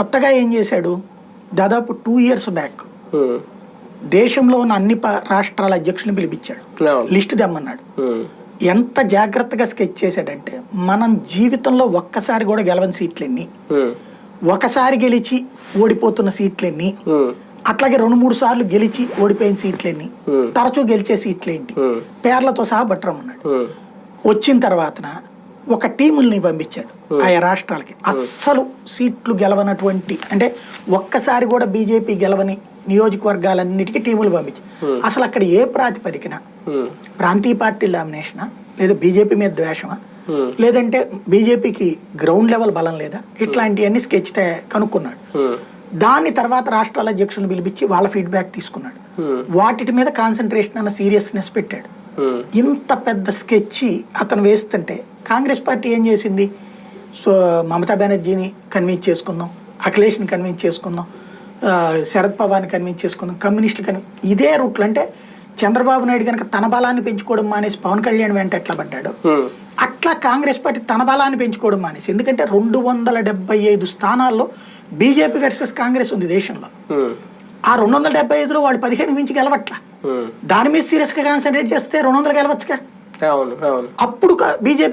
కొత్తగా ఏం చేశాడు? దాదాపు టూ ఇయర్స్ బ్యాక్ దేశంలో ఉన్న అన్ని రాష్ట్రాల అధ్యక్షులను పిలిపించాడు. లిస్ట్ తెమ్మన్నాడు. ఎంత జాగ్రత్తగా స్కెచ్ చేశాడంటే మనం జీవితంలో ఒక్కసారి కూడా గెలవని సీట్లు ఎన్ని ఉమ్, ఒకసారి గెలిచి ఓడిపోతున్న సీట్లు ఎన్ని ఉమ్, అట్లాగే రెండు మూడు సార్లు గెలిచి ఓడిపోయిన సీట్లు ఎన్ని Hmm. తరచూ గెలిచే సీట్లు ఏంటి ఉమ్, పేర్లతో సహా బట్రమన్నాడు ఉమ్, వచ్చిన తర్వాతన ఒక టీముల్ని పంపించాడు ఆయా రాష్ట్రాలకి. అస్సలు సీట్లు గెలవనటువంటి అంటే ఒక్కసారి కూడా బీజేపీ గెలవని నియోజకవర్గాలన్నిటికీ టీములు పంపించాడు అసలు అక్కడ ఏ ప్రాతిపదికన? ప్రాంతీయ పార్టీ డామినేషనా లేదా బీజేపీ మీద ద్వేషమా? లేదంటే బీజేపీకి గ్రౌండ్ లెవెల్ బలం లేదా? ఇట్లాంటివన్నీ స్కెచ్ కనుక్కున్నాడు. దాని తర్వాత రాష్ట్రాల అధ్యక్షులను పిలిపించి వాళ్ళ ఫీడ్బ్యాక్ తీసుకున్నాడు. వాటి మీద కాన్సన్ట్రేషన్ అన్న సీరియస్నెస్ పెట్టాడు. ఇంత పెద్ద స్కెచ్ అతను వేస్తుంటే కాంగ్రెస్ పార్టీ ఏం చేసింది? సో మమతా బెనర్జీని కన్విన్స్ చేసుకుందాం అఖిలేష్ని కన్విన్స్ చేసుకుందాం శరద్ పవార్ని కన్విన్స్ చేసుకుందాం కమ్యూనిస్టులు కన్వి ఇదే రూట్లు అంటే చంద్రబాబు నాయుడు కనుక తన బలాన్ని పెంచుకోవడం మానేసి పవన్ కళ్యాణ్ వెంట ఎట్లా పడ్డాడు? అట్లా కాంగ్రెస్ పార్టీ తన బలాన్ని పెంచుకోవడం మానేసి ఎందుకంటే రెండు వందల డెబ్బై ఐదు స్థానాల్లో బీజేపీ వర్సెస్ కాంగ్రెస్ ఉంది దేశంలో. ఆ రెండు వందల డెబ్బై ఐదులో వాళ్ళు పదిహేను మించి గెలవట్లా. దాని మీద సీరియస్గా కాన్సన్ట్రేట్ చేస్తే రెండు వందలు గెలవచ్చుగా అవును అవును. అప్పుడు బీజేపీ